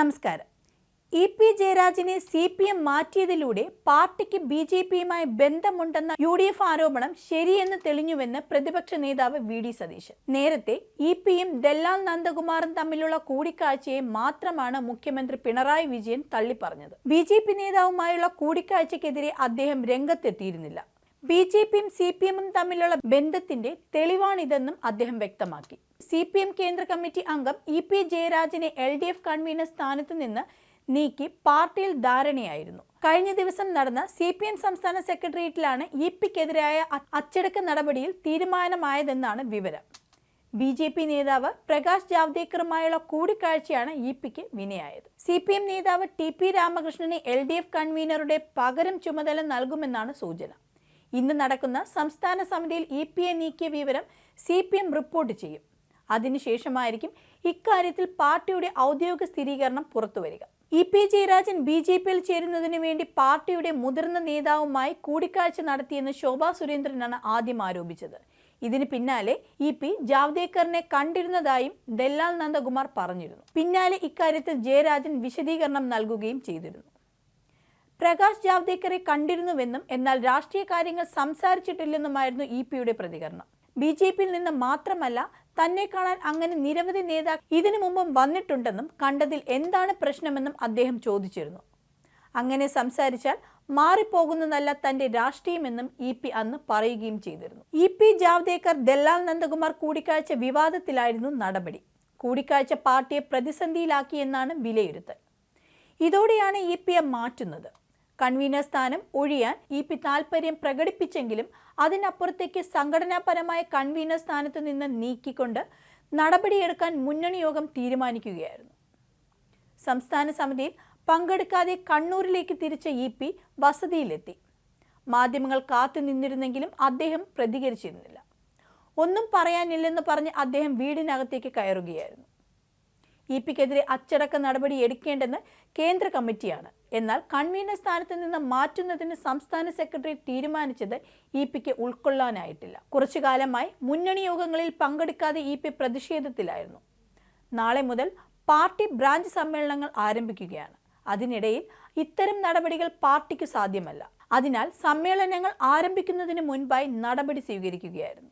നമസ്കാരം. E P ജയരാജിനെ C P M മാറ്റിയതിലൂടെ പാർട്ടിക്ക് ബി ജെ പിയുമായി ബന്ധമുണ്ടെന്ന യു ഡി എഫ് ആരോപണം ശരിയെന്ന് തെളിഞ്ഞുവെന്ന് പ്രതിപക്ഷ നേതാവ് വി ഡി സതീശൻ. നേരത്തെ ഇ പിയും ദല്ലാൽ നന്ദകുമാറും തമ്മിലുള്ള കൂടിക്കാഴ്ചയെ മാത്രമാണ് മുഖ്യമന്ത്രി പിണറായി വിജയൻ തള്ളിപ്പറഞ്ഞത്. ബി ജെ പി നേതാവുമായുള്ള കൂടിക്കാഴ്ചയ്ക്കെതിരെ അദ്ദേഹം രംഗത്തെത്തിയിരുന്നില്ല. ബി ജെ പിയും സി പി എമ്മും തമ്മിലുള്ള ബന്ധത്തിന്റെ തെളിവാണിതെന്നും അദ്ദേഹം വ്യക്തമാക്കി. സി പി എം കേന്ദ്ര കമ്മിറ്റി അംഗം ഇ പി ജയരാജനെ എൽ ഡി എഫ് കൺവീനർ സ്ഥാനത്ത് നിന്ന് നീക്കി പാർട്ടിയിൽ ധാരണയായിരുന്നു. കഴിഞ്ഞ ദിവസം നടന്ന സി പി എം സംസ്ഥാന സെക്രട്ടേറിയറ്റിലാണ് ഇ പിക്കെതിരായ അച്ചടക്ക നടപടിയിൽ തീരുമാനമായതെന്നാണ് വിവരം. ബി ജെ പി നേതാവ് പ്രകാശ് ജാവ്ദേക്കറുമായുള്ള കൂടിക്കാഴ്ചയാണ് ഇ പിക്ക് വിനയായത്. സി പി എം നേതാവ് ടി പി രാമകൃഷ്ണനെ എൽ ഡി എഫ് കൺവീനറുടെ പകരം ചുമതല നൽകുമെന്നാണ് സൂചന. ഇന്ന് നടക്കുന്ന സംസ്ഥാന സമിതിയിൽ ഇ പി എ നീക്കിയ വിവരം സി പി എം റിപ്പോർട്ട് ചെയ്യും. അതിനുശേഷമായിരിക്കും ഇക്കാര്യത്തിൽ പാർട്ടിയുടെ ഔദ്യോഗിക സ്ഥിരീകരണം പുറത്തുവരിക. E P Jayarajan B J പിയിൽ ചേരുന്നതിനു വേണ്ടി പാർട്ടിയുടെ മുതിർന്ന നേതാവുമായി കൂടിക്കാഴ്ച നടത്തിയെന്ന് ശോഭാ സുരേന്ദ്രനാണ് ആദ്യം ആരോപിച്ചത്. ഇതിന് പിന്നാലെ ഇ പി ജാവ്ദേക്കറിനെ കണ്ടിരുന്നതായും ദല്ലാൽ നന്ദകുമാർ പറഞ്ഞിരുന്നു. പിന്നാലെ ഇക്കാര്യത്തിൽ ജയരാജൻ വിശദീകരണം നൽകുകയും ചെയ്തിരുന്നു. പ്രകാശ് ജാവ്ദേക്കറെ കണ്ടിരുന്നുവെന്നും എന്നാൽ രാഷ്ട്രീയ കാര്യങ്ങൾ സംസാരിച്ചിട്ടില്ലെന്നുമായിരുന്നു ഇ പിയുടെ പ്രതികരണം. ബി ജെ പിയിൽ നിന്ന് മാത്രമല്ല തന്നെ കാണാൻ അങ്ങനെ നിരവധി നേതാക്കൾ ഇതിനു മുമ്പും വന്നിട്ടുണ്ടെന്നും കണ്ടതിൽ എന്താണ് പ്രശ്നമെന്നും അദ്ദേഹം ചോദിച്ചിരുന്നു. അങ്ങനെ സംസാരിച്ചാൽ മാറിപ്പോകുന്നതല്ല തന്റെ രാഷ്ട്രീയമെന്നും ഇ പി അന്ന് പറയുകയും ചെയ്തിരുന്നു. ഇ പി ജാവ്ദേക്കർ ദല്ലാൽ നന്ദകുമാർ കൂടിക്കാഴ്ച വിവാദത്തിലായിരുന്നു നടപടി. കൂടിക്കാഴ്ച പാർട്ടിയെ പ്രതിസന്ധിയിലാക്കിയെന്നാണ് വിലയിരുത്തൽ. ഇതോടെയാണ് ഇ പി എം മാറ്റുന്നത്. കൺവീനർ സ്ഥാനം ഒഴിയാൻ ഇ പി താൽപ്പര്യം പ്രകടിപ്പിച്ചെങ്കിലും അതിനപ്പുറത്തേക്ക് സംഘടനാപരമായ കൺവീനർ സ്ഥാനത്ത് നിന്ന് നീക്കിക്കൊണ്ട് നടപടിയെടുക്കാൻ മുന്നണി യോഗം തീരുമാനിക്കുകയായിരുന്നു. സംസ്ഥാന സമിതിയിൽ പങ്കെടുക്കാതെ കണ്ണൂരിലേക്ക് തിരിച്ച ഇ പി വസതിയിലെത്തി. മാധ്യമങ്ങൾ കാത്തു നിന്നിരുന്നെങ്കിലും അദ്ദേഹം പ്രതികരിച്ചിരുന്നില്ല. ഒന്നും പറയാനില്ലെന്ന് പറഞ്ഞ് അദ്ദേഹം വീടിനകത്തേക്ക് കയറുകയായിരുന്നു. ഇ പിക്കെതിരെ അച്ചടക്ക നടപടി എടുക്കേണ്ടെന്ന് കേന്ദ്ര കമ്മിറ്റിയാണ്. എന്നാൽ കൺവീനർ സ്ഥാനത്ത് നിന്ന് മാറ്റുന്നതിന് സംസ്ഥാന സെക്രട്ടറി തീരുമാനിച്ചത് ഇ പിക്ക് ഉൾക്കൊള്ളാനായിട്ടില്ല. കുറച്ചു കാലമായി മുന്നണി യോഗങ്ങളിൽ പങ്കെടുക്കാതെ ഇ പി പ്രതിഷേധത്തിലായിരുന്നു. നാളെ മുതൽ പാർട്ടി ബ്രാഞ്ച് സമ്മേളനങ്ങൾ ആരംഭിക്കുകയാണ്. അതിനിടയിൽ ഇത്തരം നടപടികൾ പാർട്ടിക്ക് സാധ്യമല്ല. അതിനാൽ സമ്മേളനങ്ങൾ ആരംഭിക്കുന്നതിന് മുൻപായി നടപടി സ്വീകരിക്കുകയായിരുന്നു.